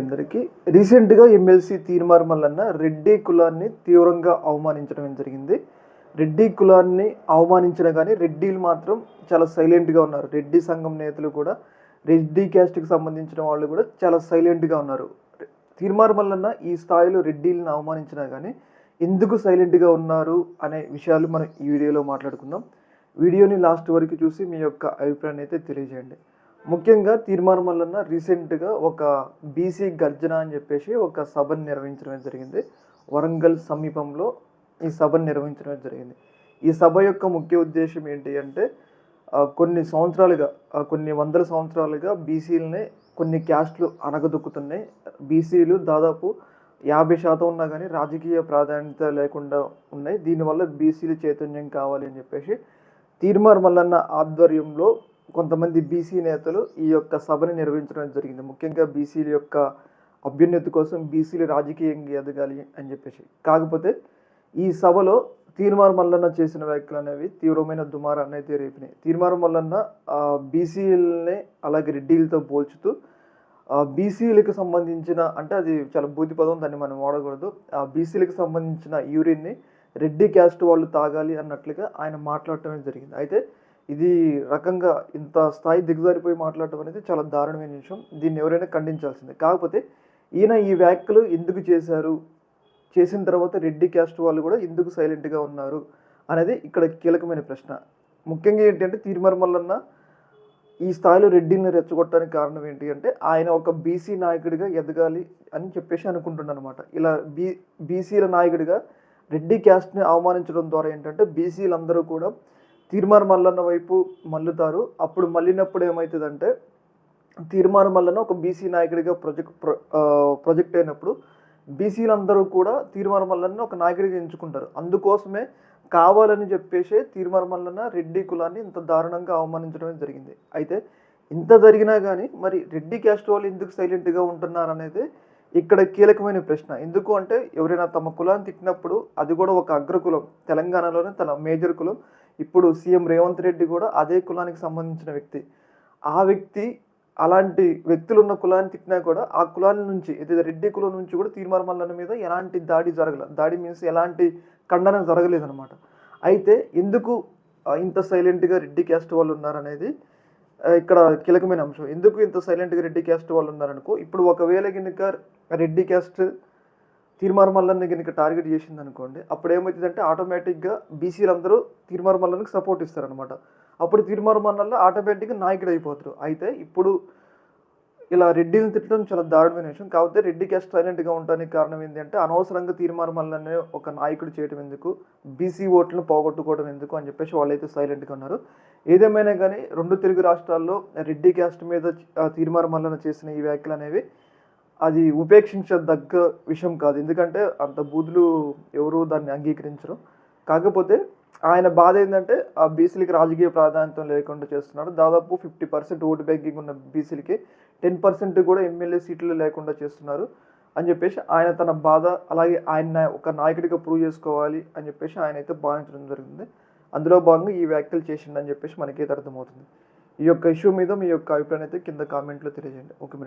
అందరికీ. రీసెంట్గా ఎమ్మెల్సీ తీర్మార్ మల్లన్న రెడ్డి కులాన్ని తీవ్రంగా అవమానించడం జరిగింది? రెడ్డి కులాన్ని అవమానించిన కానీ రెడ్డిలు మాత్రం చాలా సైలెంట్గా ఉన్నారు. రెడ్డి సంఘం నేతలు కూడా రెడ్డి క్యాస్ట్కి సంబంధించిన వాళ్ళు కూడా చాలా సైలెంట్గా ఉన్నారు. తీర్మార్ మల్లన్న ఈ స్థాయిలో రెడ్డిలను అవమానించినా కానీ ఎందుకు సైలెంట్గా ఉన్నారు అనే విషయాలు మనం ఈ వీడియోలో మాట్లాడుకుందాం. వీడియోని లాస్ట్ వరకు చూసి మీ యొక్క అభిప్రాయాన్ని అయితే తెలియజేయండి. ముఖ్యంగా తీర్మానం మల్లన్న రీసెంట్గా ఒక బీసీ గర్జన అని చెప్పేసి ఒక సభను నిర్వహించడం జరిగింది. వరంగల్ సమీపంలో ఈ సభను నిర్వహించడం జరిగింది. ఈ సభ యొక్క ముఖ్య ఉద్దేశం ఏంటి అంటే కొన్ని సంవత్సరాలుగా కొన్ని వందల సంవత్సరాలుగా బీసీలని కొన్ని క్యాస్ట్లు అనగదొక్కుతున్నాయి బీసీలు దాదాపు యాభై శాతం ఉన్నా కానీ రాజకీయ ప్రాధాన్యత లేకుండా ఉన్నాయి. దీనివల్ల బీసీలు చైతన్యం కావాలి అని చెప్పేసి తీర్మార్ మల్లన్న ఆధ్వర్యంలో కొంతమంది బీసీ నేతలు ఈ యొక్క సభని నిర్వహించడం జరిగింది. ముఖ్యంగా బీసీల యొక్క అభ్యున్నతి కోసం బీసీలు రాజకీయంగా ఎదగాలి అని చెప్పేసి. కాకపోతే ఈ సభలో తీర్మార్ మల్లన్న చేసిన వ్యాఖ్యలు అనేవి తీవ్రమైన దుమారాన్ని అయితే రేపినాయి. తీర్మార్ మల్లన్న బీసీలని అలాగే రెడ్డిలతో పోల్చుతూ బీసీలకు సంబంధించిన అంటే అది చాలా బూతి పదం దాన్ని మనం వాడకూడదు. ఆ బీసీలకు సంబంధించిన యూరిన్ని రెడ్డి క్యాస్ట్ వాళ్ళు తాగాలి అన్నట్లుగా ఆయన మాట్లాడటమే జరిగింది. అయితే ఇది రకంగా ఇంత స్థాయి దిగజారిపోయి మాట్లాడటం అనేది చాలా దారుణమైన విషయం. దీన్ని ఎవరైనా ఖండించాల్సిందే. కాకపోతే ఈయన ఈ వ్యాఖ్యలు ఎందుకు చేశారు? చేసిన తర్వాత రెడ్డి క్యాస్ట్ వాళ్ళు కూడా ఎందుకు సైలెంట్గా ఉన్నారు? అనేది ఇక్కడ కీలకమైన ప్రశ్న. ముఖ్యంగా ఏంటంటే తీర్మర్మల్లన్న ఈ స్థాయిలో రెడ్డిని రెచ్చగొట్టడానికి కారణం ఏంటి అంటే ఆయన ఒక బీసీ నాయకుడిగా ఎదగాలి అని చెప్పేసి అనుకుంటున్నాను అనమాట ఇలా బీ బీసీల నాయకుడిగా రెడ్డి క్యాస్ట్ని అవమానించడం ద్వారా ఏంటంటే బీసీలందరూ కూడా తీర్మార్ మల్లన్న వైపు మల్లుతారు. అప్పుడు మళ్ళినప్పుడు ఏమవుతుందంటే తీర్మార్ మల్లన్న ఒక బీసీ నాయకుడిగా ప్రొజెక్ట్ ప్రొ ప్రొజెక్ట్ అయినప్పుడు బీసీలందరూ కూడా తీర్మార్ మల్లన్న ఒక నాయకుడిగా ఎంచుకుంటారు. అందుకోసమే కావాలని చెప్పేసి తీర్మార్ మల్లన్న రెడ్డి కులాన్ని ఇంత దారుణంగా అవమానించడం జరిగింది. అయితే ఇంత జరిగినా కానీ మరి రెడ్డి క్యాస్ట్ వాళ్ళు ఎందుకు సైలెంట్గా ఉంటున్నారు అనేది ఇక్కడ కీలకమైన ప్రశ్న. ఎందుకు అంటే ఎవరైనా తమ కులాన్ని తిట్టినప్పుడు అది కూడా ఒక అగ్రకులం. తెలంగాణలోనే తన మేజర్ కులం. ఇప్పుడు సీఎం రేవంత్ రెడ్డి కూడా అదే కులానికి సంబంధించిన వ్యక్తి. ఆ వ్యక్తి అలాంటి వ్యక్తులు ఉన్న కులాన్ని తిట్టినా కూడా ఆ కులాల నుంచి ఏదైతే రెడ్డి కులం నుంచి కూడా తీర్మార్ మీద ఎలాంటి దాడి జరగల దాడి మీన్స్ ఎలాంటి ఖండన జరగలేదన్నమాట. అయితే ఎందుకు ఇంత సైలెంట్గా రెడ్డి క్యాస్ట్ వాళ్ళు ఉన్నారనేది ఇక్కడ కీలకమైన అంశం. ఎందుకు ఇంత సైలెంట్గా రెడ్డి క్యాస్ట్ వాళ్ళు ఉన్నారనుకో ఇప్పుడు ఒకవేళ కనుక రెడ్డి క్యాస్ట్ తీర్మార్ మల్లన్ని కనుక టార్గెట్ చేసింది అనుకోండి అప్పుడు ఏమవుతుందంటే ఆటోమేటిక్గా బీసీలు అందరూ తీర్మార్ మల్లన్కి సపోర్ట్ ఇస్తారనమాట అప్పుడు తీర్మార్ మల్లన్న ఆటోమేటిక్గా నాయకుడు అయిపోతారు అయితే ఇప్పుడు ఇలా రెడ్డిని తిట్టడం చాలా దారుణమైన విషయం. కాకపోతే రెడ్డి క్యాస్ట్ సైలెంట్గా ఉండడానికి కారణం ఏంటంటే అనవసరంగా తీర్మార్ ఒక నాయకుడు చేయడం ఎందుకు? బీసీ ఓట్లను పోగొట్టుకోవడం ఎందుకు? అని చెప్పేసి వాళ్ళైతే సైలెంట్గా ఉన్నారు. ఏదేమైనా కానీ రెండు తెలుగు రాష్ట్రాల్లో రెడ్డి క్యాస్ట్ మీద తీర్మానమల్లన చేసిన ఈ వ్యాఖ్యలు అనేవి అది ఉపేక్షించదగ్గ విషయం కాదు. ఎందుకంటే అంత బూదులు ఎవరు దాన్ని అంగీకరించరు. కాకపోతే ఆయన బాధ ఏంటంటే ఆ బీసీలకి రాజకీయ ప్రాధాన్యత లేకుండా చేస్తున్నాడు దాదాపు ఫిఫ్టీ పర్సెంట్ ఓటు బ్యాంకింగ్ ఉన్న బీసీలకి టెన్ పర్సెంట్ కూడా ఎమ్మెల్యే సీట్లు లేకుండా చేస్తున్నారు అని చెప్పేసి ఆయన తన బాధ అలాగే ఆయన ఒక నాయకుడిగా ప్రూవ్ చేసుకోవాలి అని చెప్పేసి ఆయన అయితే భావించడం జరిగింది. అందులో భాగంగా ఈ వ్యాఖ్యలు చేసిండని చెప్పేసి మనకైతే అర్థమవుతుంది. ఈ యొక్క ఇష్యూ మీద మీ యొక్క అభిప్రాయం అయితే కింద కామెంట్లో తెలియజేయండి. Okay madam